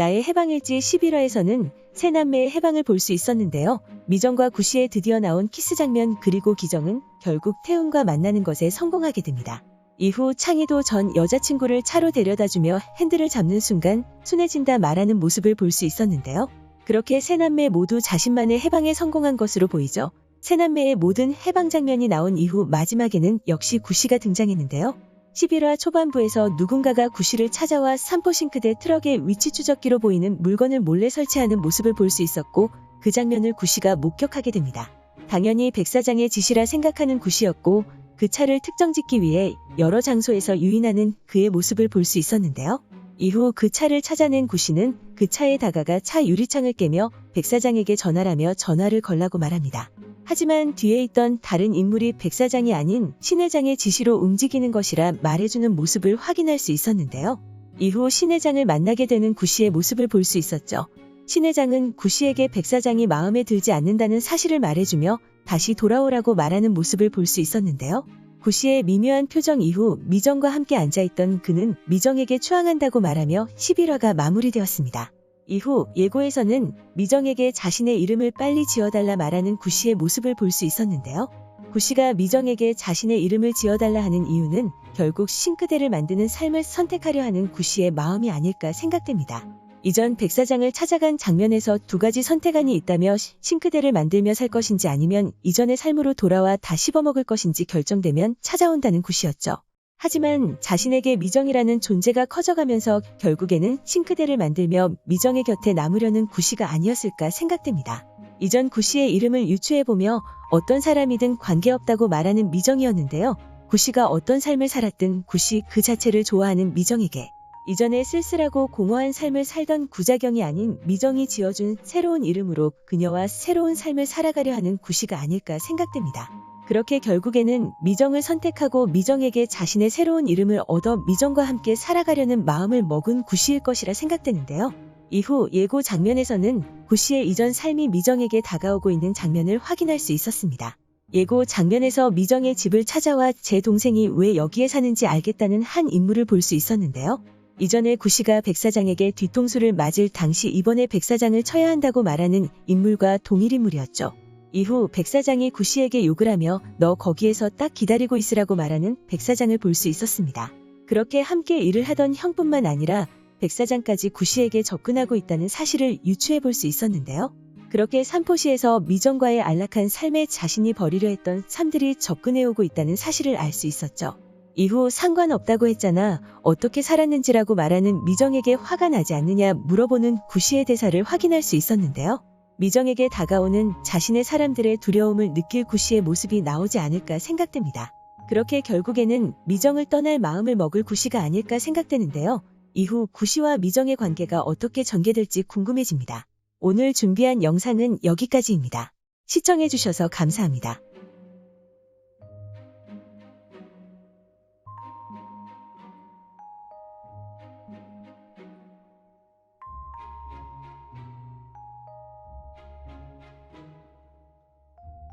나의 해방일지 11화에서는 새 남매의 해방을 볼 수 있었는데요. 미정과 구시에 드디어 나온 키스 장면 그리고 기정은 결국 태훈과 만나는 것에 성공하게 됩니다. 이후 창희도 전 여자친구를 차로 데려다주며 핸들을 잡는 순간 순해진다 말하는 모습을 볼 수 있었는데요. 그렇게 세 남매 모두 자신만의 해방에 성공한 것으로 보이죠. 세 남매의 모든 해방 장면이 나온 이후 마지막에는 역시 구시가 등장했는데요. 11화 초반부에서 누군가가 구시를 찾아와 삼포 싱크대 트럭의 위치 추적기로 보이는 물건을 몰래 설치하는 모습을 볼 수 있었고 그 장면을 구시가 목격하게 됩니다. 당연히 백사장의 지시라 생각하는 구시였고 그 차를 특정짓기 위해 여러 장소에서 유인하는 그의 모습을 볼 수 있었는데요. 이후 그 차를 찾아낸 구시는 그 차에 다가가 차 유리창을 깨며 백사장에게 전화라며 전화를 걸라고 말합니다. 하지만 뒤에 있던 다른 인물이 백사장이 아닌 신회장의 지시로 움직이는 것이라 말해주는 모습을 확인할 수 있었는데요. 이후 신회장을 만나게 되는 구시의 모습을 볼 수 있었죠. 신회장은 구시에게 백사장이 마음에 들지 않는다는 사실을 말해주며 다시 돌아오라고 말하는 모습을 볼 수 있었는데요. 구시의 미묘한 표정 이후 미정과 함께 앉아있던 그는 미정에게 추앙한다고 말하며 11화가 마무리되었습니다. 이후 예고에서는 미정에게 자신의 이름을 빨리 지어달라 말하는 구시의 모습을 볼 수 있었는데요. 구시가 미정에게 자신의 이름을 지어달라 하는 이유는 결국 싱크대를 만드는 삶을 선택하려 하는 구시의 마음이 아닐까 생각됩니다. 이전 백 사장을 찾아간 장면에서 두 가지 선택안이 있다며 싱크대를 만들며 살 것인지 아니면 이전의 삶으로 돌아와 다 씹어먹을 것인지 결정되면 찾아온다는 구시였죠. 하지만 자신에게 미정이라는 존재가 커져가면서 결국에는 싱크대를 만들며 미정의 곁에 남으려는 구시가 아니었을까 생각됩니다. 이전 구시의 이름을 유추해보며 어떤 사람이든 관계없다고 말하는 미정이었는데요. 구시가 어떤 삶을 살았든 구시 그 자체를 좋아하는 미정에게 이전에 쓸쓸하고 공허한 삶을 살던 구자경이 아닌 미정이 지어준 새로운 이름으로 그녀와 새로운 삶을 살아가려 하는 구시가 아닐까 생각됩니다. 그렇게 결국에는 미정을 선택하고 미정에게 자신의 새로운 이름을 얻어 미정과 함께 살아가려는 마음을 먹은 구시일 것이라 생각되는데요. 이후 예고 장면에서는 구시의 이전 삶이 미정에게 다가오고 있는 장면을 확인할 수 있었습니다. 예고 장면에서 미정의 집을 찾아와 제 동생이 왜 여기에 사는지 알겠다는 한 인물을 볼 수 있었는데요. 이전에 구시가 백 사장에게 뒤통수를 맞을 당시 이번에 백 사장을 쳐야 한다고 말하는 인물과 동일 인물이었죠. 이후 백 사장이 구시에게 욕을 하며 너 거기에서 딱 기다리고 있으라고 말하는 백 사장을 볼 수 있었습니다. 그렇게 함께 일을 하던 형뿐만 아니라 백 사장까지 구시에게 접근하고 있다는 사실을 유추해 볼 수 있었는데요. 그렇게 삼포시에서 미정과의 안락한 삶에 자신이 버리려 했던 삶들이 접근해오고 있다는 사실을 알 수 있었죠. 이후 상관없다고 했잖아. 어떻게 살았는지라고 말하는 미정에게 화가 나지 않느냐 물어보는 구시의 대사를 확인할 수 있었는데요. 미정에게 다가오는 자신의 사람들의 두려움을 느낄 구시의 모습이 나오지 않을까 생각됩니다. 그렇게 결국에는 미정을 떠날 마음을 먹을 구시가 아닐까 생각되는데요. 이후 구시와 미정의 관계가 어떻게 전개될지 궁금해집니다. 오늘 준비한 영상은 여기까지입니다. 시청해주셔서 감사합니다.